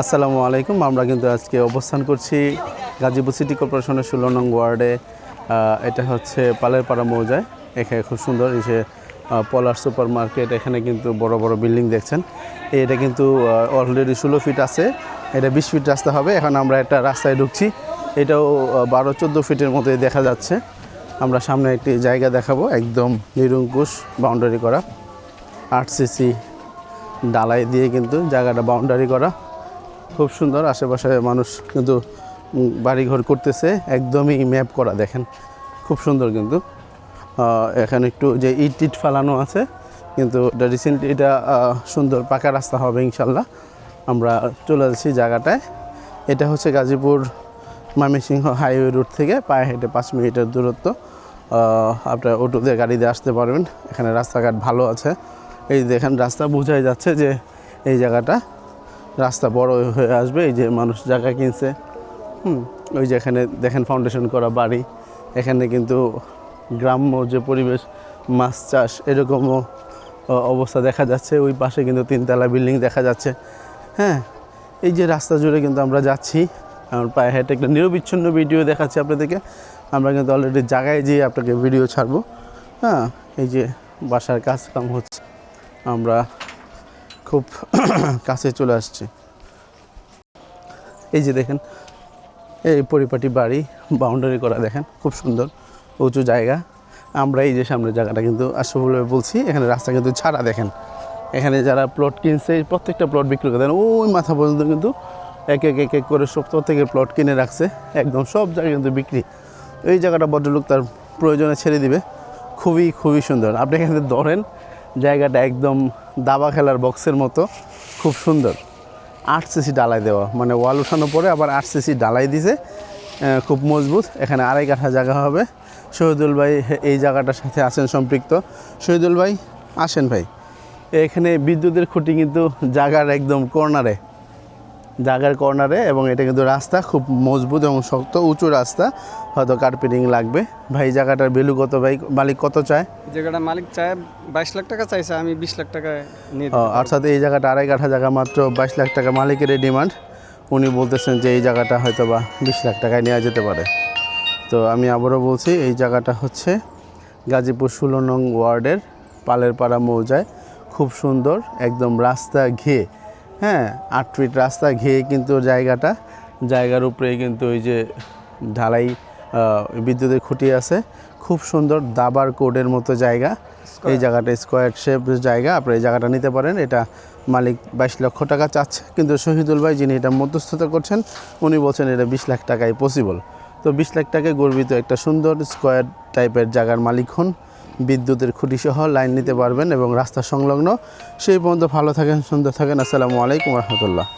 আসসালামু আলাইকুম। আমরা কিন্তু আজকে অবস্থান করছি গাজীপুর সিটি কর্পোরেশনের ষোলো নং ওয়ার্ডে। এটা হচ্ছে পালেরপাড়া মৌজায়। এখানে খুব সুন্দর যে পলার সুপার মার্কেট এখানে কিন্তু বড় বড় বিল্ডিং দেখছেন। এটা কিন্তু অলরেডি ষোলো ফিট আছে। এটা বিশ ফিট রাস্তা হবে। এখন আমরা একটা রাস্তায় ঢুকছি। এটাও বারো চোদ্দ ফিটের মতোই দেখা যাচ্ছে। আমরা সামনে একটি জায়গা দেখাবো। একদম নিরঙ্কুশ বাউন্ডারি করা। আট সিসি ডালাই দিয়ে কিন্তু জায়গাটা বাউন্ডারি করা। খুব সুন্দর, আশেপাশে মানুষ কিন্তু বাড়িঘর করতেছে, একদমই ম্যাপ করা, দেখেন। খুব সুন্দর কিন্তু। এখানে একটু যে ইট টিট ফালানো আছে, কিন্তু এটা রিসেন্টলি এটা সুন্দর পাকা রাস্তা হবে ইনশাল্লাহ। আমরা চলে যাচ্ছি জায়গাটায়। এটা হচ্ছে গাজীপুর ময়মনসিংহ হাইওয়ে রুট থেকে, পায়ে হেঁটে পাঁচ মিনিটের দূরত্ব। আপনার অটোতে গাড়ি দিয়ে আসতে পারবেন। এখানে রাস্তাঘাট ভালো আছে। এই দেখেন, রাস্তা বোঝাই যাচ্ছে যে এই জায়গাটা রাস্তা বড় হয়ে আসবে, এই যে মানুষ জায়গা কিনছে। হুম, ওই যে এখানে দেখেন ফাউন্ডেশন করা বাড়ি। এখানে কিন্তু গ্রাম্য যে পরিবেশ, মাছ চাষ, এরকমও অবস্থা দেখা যাচ্ছে। ওই পাশে কিন্তু তিনতলা বিল্ডিং দেখা যাচ্ছে। হ্যাঁ এই যে রাস্তা জুড়ে কিন্তু আমরা যাচ্ছি। আমার পায়ে হেঁটে একটা নিরবিচ্ছিন্ন ভিডিও দেখাচ্ছি আপনাদেরকে। আমরা কিন্তু অলরেডি জায়গায় যেয়ে আপনাকে ভিডিও ছাড়বো। হ্যাঁ এই যে বাসার কাজ কাম হচ্ছে। আমরা খুব কাছে চলে আসছি। এই যে দেখেন, এই পরিপাটি বাড়ি বাউন্ডারি করা দেখেন, খুব সুন্দর, উঁচু জায়গা। আমরা এই যে সামনের জায়গাটা কিন্তু আসলে বলছি, এখানে রাস্তা কিন্তু ছাড়া দেখেন। এখানে যারা প্লট কিনছে, প্রত্যেকটা প্লট বিক্রি করে দেন, ওই মাথা পর্যন্ত কিন্তু এক এক এক এক করে সব প্রত্যেকের প্লট কিনে রাখছে, একদম সব জায়গায় কিন্তু বিক্রি। এই জায়গাটা ভদ্রলোক তার প্রয়োজনে ছেড়ে দিবে। খুবই খুবই সুন্দর। আপনি এখানে ধরেন জায়গাটা একদম দাবা খেলার বক্সের মতো, খুব সুন্দর। আট সিসি ডালাই দেওয়া মানে ওয়াল উঠানো পরে আবার আট সিসি ডালাই দিছে খুব মজবুত। এখানে আড়াই কাঠা জায়গা হবে। শহীদুল ভাই এই জায়গাটার সাথে আছেন সম্পৃক্ত। শহীদুল ভাই, আসেন ভাই। এখানে বিদ্যুতের খুঁটি কিন্তু জায়গার একদম কর্নারে। জায়গার কর্নারে এবং এটা কিন্তু রাস্তা খুব মজবুত এবং শক্ত উঁচু রাস্তা। হয়তো কার্পেটিং লাগবে। ভাই জায়গাটার ভ্যালু কত? ভাই মালিক কত চায়? জায়গাটা মালিক চায় বাইশ লাখ টাকা চাইছে আমি বিশ লাখ টাকা নিয়ে অর্থাৎ এই জায়গাটা আড়াই কাঠা জায়গা মাত্র বাইশ লাখ টাকা মালিকের ডিমান্ড উনি বলতেছেন যে এই জায়গাটা হয়তো বা বিশ লাখ টাকায় নেওয়া যেতে পারে। তো আমি আবারও বলছি এই জায়গাটা হচ্ছে গাজীপুর ষোলো নং ওয়ার্ডের পালেরপাড়া মৌজায়। খুব সুন্দর একদম রাস্তা ঘিয়ে হ্যাঁ আট ফিট রাস্তা ঘেয়ে কিন্তু জায়গাটা জায়গার উপরে কিন্তু ওই যে ঢালাই বিদ্যুতের খুঁটি আছে। খুব সুন্দর দাবার কোডের মতো জায়গা। এই জায়গাটা স্কোয়ার শেপ জায়গা। আপনি এই জায়গাটা নিতে পারেন। এটা মালিক বাইশ লক্ষ টাকা চাচ্ছে। কিন্তু শহীদুল ভাই যিনি এটা মধ্যস্থতা করছেন উনি বলছেন এটা বিশ লাখ টাকায় পসিবল তো বিশ লাখ টাকায় গর্বিত একটা সুন্দর স্কোয়ার টাইপের জায়গার মালিক হন। বিদ্যুতের খুঁটিসহ লাইন নিতে পারবেন এবং রাস্তা সংলগ্ন। সেই পর্যন্ত ভালো থাকেন, সুন্দর থাকেন। আসসালামু আলাইকুম রহমতুল্লাহ।